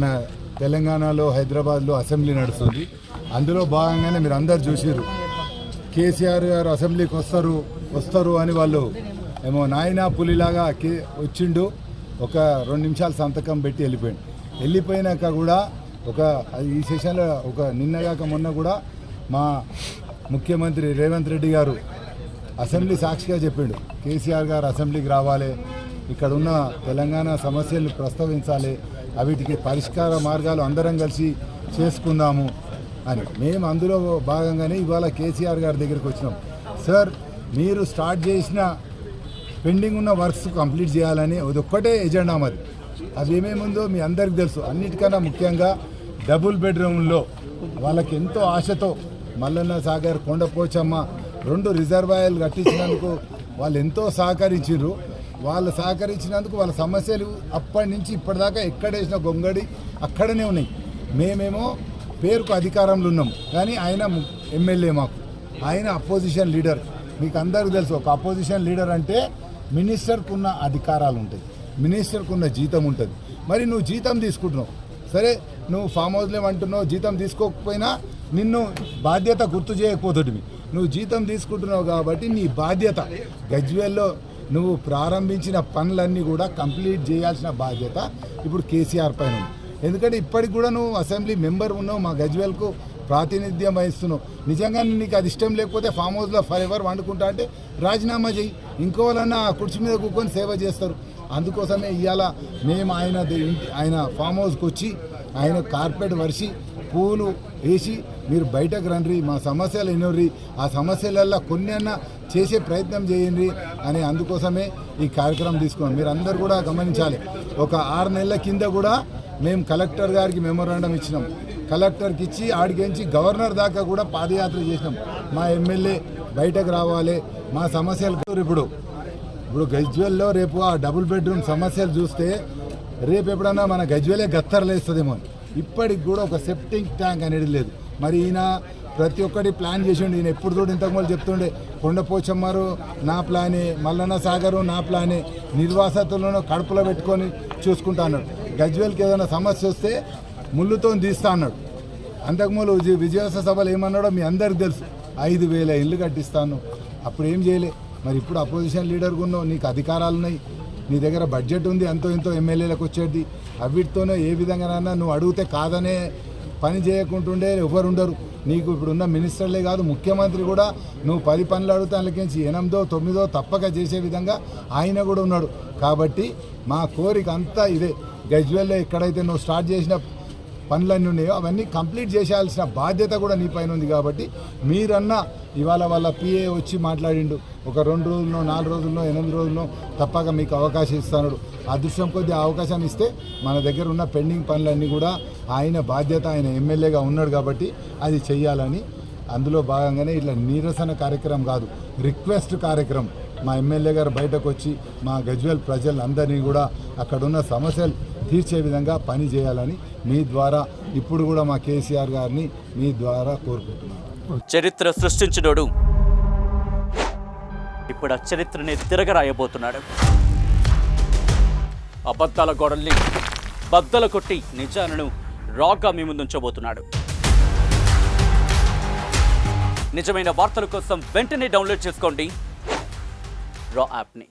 మన తెలంగాణలో హైదరాబాద్లో అసెంబ్లీ నడుస్తుంది. అందులో భాగంగానే మీరు అందరు చూసిర్రు. కేసీఆర్ గారు అసెంబ్లీకి వస్తారు వస్తారు అని వాళ్ళు ఏమో నాయనా పులిలాగా వచ్చిండు. ఒక రెండు నిమిషాలు సంతకం పెట్టి వెళ్ళిపోయాడు. వెళ్ళిపోయినాక కూడా ఒక ఈ సెషన్లో ఒక నిన్నగాక మొన్న కూడా మా ముఖ్యమంత్రి రేవంత్ రెడ్డి గారు అసెంబ్లీ సాక్షిగా చెప్పిండు. కేసీఆర్ గారు అసెంబ్లీకి రావాలి. ఇక్కడ ఉన్న తెలంగాణ సమస్యలు ప్రస్తావించాలి. వీటికి పరిష్కార మార్గాలు అందరం కలిసి చేసుకుందాము అని. మేము అందులో భాగంగానే ఇవాళ కేసీఆర్ గారి దగ్గరికి వచ్చినాం. సార్ మీరు స్టార్ట్ చేసిన పెండింగ్ ఉన్న వర్క్స్ కంప్లీట్ చేయాలని అదొక్కటే ఎజెండా మరి అది ఏమేముందో మీ అందరికి తెలుసు. అన్నిటికన్నా ముఖ్యంగా డబుల్ బెడ్రూమ్లో వాళ్ళకి ఎంతో ఆశతో మల్లన్న సాగర్ కొండపోచమ్మ రెండు రిజర్వాయర్లు కట్టించినందుకు వాళ్ళు ఎంతో సహకరించారు వాళ్ళు సహకరించినందుకు వాళ్ళ సమస్యలు అప్పటి నుంచి ఇప్పటిదాకా ఎక్కడేసిన గొంగడి అక్కడనే ఉన్నాయి. మేమేమో పేరుకు అధికారంలో ఉన్నాం. కానీ ఆయన ఎమ్మెల్యే మాకు. ఆయన అపోజిషన్ లీడర్ మీకు అందరికీ తెలుసు ఒక అపోజిషన్ లీడర్ అంటే మినిస్టర్కు ఉన్న అధికారాలు ఉంటాయి. మినిస్టర్కు ఉన్న జీతం ఉంటుంది. మరి నువ్వు జీతం తీసుకుంటున్నావు. సరే నువ్వు ఫామ్ హౌస్లో అంటున్నావు జీతం తీసుకోకపోయినా నిన్ను బాధ్యత గుర్తు చేయకపోతుంది నువ్వు జీతం తీసుకుంటున్నావు కాబట్టి నీ బాధ్యత గజ్వేల్లో నువ్వు ప్రారంభించిన పనులన్నీ కూడా కంప్లీట్ చేయాల్సిన బాధ్యత ఇప్పుడు కేసీఆర్ పైన ఉంది. ఎందుకంటే ఇప్పటికి కూడా నువ్వు అసెంబ్లీ మెంబర్ ఉన్నావు మా గజ్వేల్కు ప్రాతినిధ్యం వహిస్తున్నావు. నిజంగా నీకు అది ఇష్టం లేకపోతే ఫామ్ హౌస్లో ఫర్ ఎవర్ వండుకుంటా అంటే రాజీనామా చేయి ఇంకోవాలన్నా ఆ కుర్చీ మీద కూర్చొని సేవ చేస్తారు. అందుకోసమే ఇవాళ మేము ఆయన ఆయన ఫామ్ హౌస్కి వచ్చి ఆయన కార్పెట్ వరిసి పూలు వేసి మీరు బయటకు రండి మా సమస్యలు ఎన్నోర్రి ఆ సమస్యలల్లో కొన్ని అన్నా చేసే ప్రయత్నం చేయండి అని అందుకోసమే ఈ కార్యక్రమం తీసుకున్నాం. మీరు అందరు కూడా గమనించాలి. ఒక ఆరు నెలల కింద కూడా మేము కలెక్టర్ గారికి మెమోరాండం ఇచ్చినాం. కలెక్టర్కి ఇచ్చి ఆడికించి గవర్నర్ దాకా కూడా పాదయాత్ర చేసినాం. మా ఎమ్మెల్యే బయటకు రావాలి. మా సమస్యలు ఇప్పుడు ఇప్పుడు గజ్వెల్లో రేపు ఆ డబుల్ బెడ్రూమ్ సమస్యలు చూస్తే రేపు ఎప్పుడన్నా మన గజ్వెలే గత్తరలేస్తుందేమో ఇప్పటికి కూడా ఒక సెప్టింగ్ ట్యాంక్ అనేది లేదు. మరి ఈయన ప్రతి ఒక్కటి ప్లాన్ చేసిండు. ఈయన ఎప్పుడు చూడు ఇంతకుముందు చెప్తుండే కొండపోచమ్మారు నా ప్లానే మల్లన్న సాగరు నా ప్లానే నిర్వాసతులను కడుపులో పెట్టుకొని చూసుకుంటా అన్నాడు. గజ్వెల్కి ఏదైనా సమస్య వస్తే ముళ్ళుతో తీస్తా అన్నాడు. అంతకుముందు విజయ విజయోత్సవ సభలు ఏమన్నాడో మీ అందరికి తెలుసు. ఐదు వేల ఇల్లు కట్టిస్తాను. అప్పుడు ఏం చేయలే. మరి ఇప్పుడు అపోజిషన్ లీడర్గా ఉన్నావు నీకు అధికారాలు ఉన్నాయి. నీ దగ్గర బడ్జెట్ ఉంది ఎంతో ఎంతో ఎమ్మెల్యేలకు వచ్చేది. అవిటితోనే ఏ విధంగానైనా నువ్వు అడిగితే కాదనే పని చేయకుంటుండే ఎవరు ఉండరు. నీకు ఇప్పుడున్న మినిస్టర్లే కాదు ముఖ్యమంత్రి కూడా నువ్వు పది పనులు అడిగితే అందుకేసి ఎనిమిదో తొమ్మిదో తప్పక చేసే విధంగా ఆయన కూడా ఉన్నాడు. కాబట్టి మా కోరిక అంతా ఇదే. గజ్వెల్లో ఎక్కడైతే నువ్వు స్టార్ట్ చేసిన పనులన్నీ ఉన్నాయో అవన్నీ కంప్లీట్ చేసేయాల్సిన బాధ్యత కూడా నీ పైన ఉంది కాబట్టి మీరన్నా ఇవాళ వాళ్ళ పిఏ వచ్చి మాట్లాడిండు. ఒక రెండు రోజుల్లో నాలుగు రోజుల్లో ఎనిమిది రోజుల్లో తప్పక మీకు అవకాశం ఇస్తాడు అదృష్టం కొద్ది అవకాశాన్ని ఇస్తే మన దగ్గర ఉన్న పెండింగ్ పనులన్నీ కూడా ఆయన బాధ్యత ఆయన ఎమ్మెల్యేగా ఉన్నాడు కాబట్టి అది చెయ్యాలని. అందులో భాగంగానే ఇట్లా నిరసన కార్యక్రమం కాదు రిక్వెస్ట్ కార్యక్రమం. మా ఎమ్మెల్యే గారు బయటకు వచ్చి మా గజ్వేల్ ప్రజలందరినీ కూడా అక్కడున్న సమస్యలు తీర్చే విధంగా పని చేయాలని మీ ద్వారా ఇప్పుడు కూడా మా కేసీఆర్ గారిని మీ ద్వారా కోరుకుంటున్నాను. చరిత్ర సృష్టించినోడు. ఇప్పుడు ఆ చరిత్రని తిరగరాయబోతున్నాడు. అబద్ధాల గోడల్ని బద్దలు కొట్టి నిజాలను రాగా మీ ముందుంచబోతున్నాడు. నిజమైన వార్తల కోసం వెంటనే డౌన్లోడ్ చేసుకోండి. రా యాప్ని.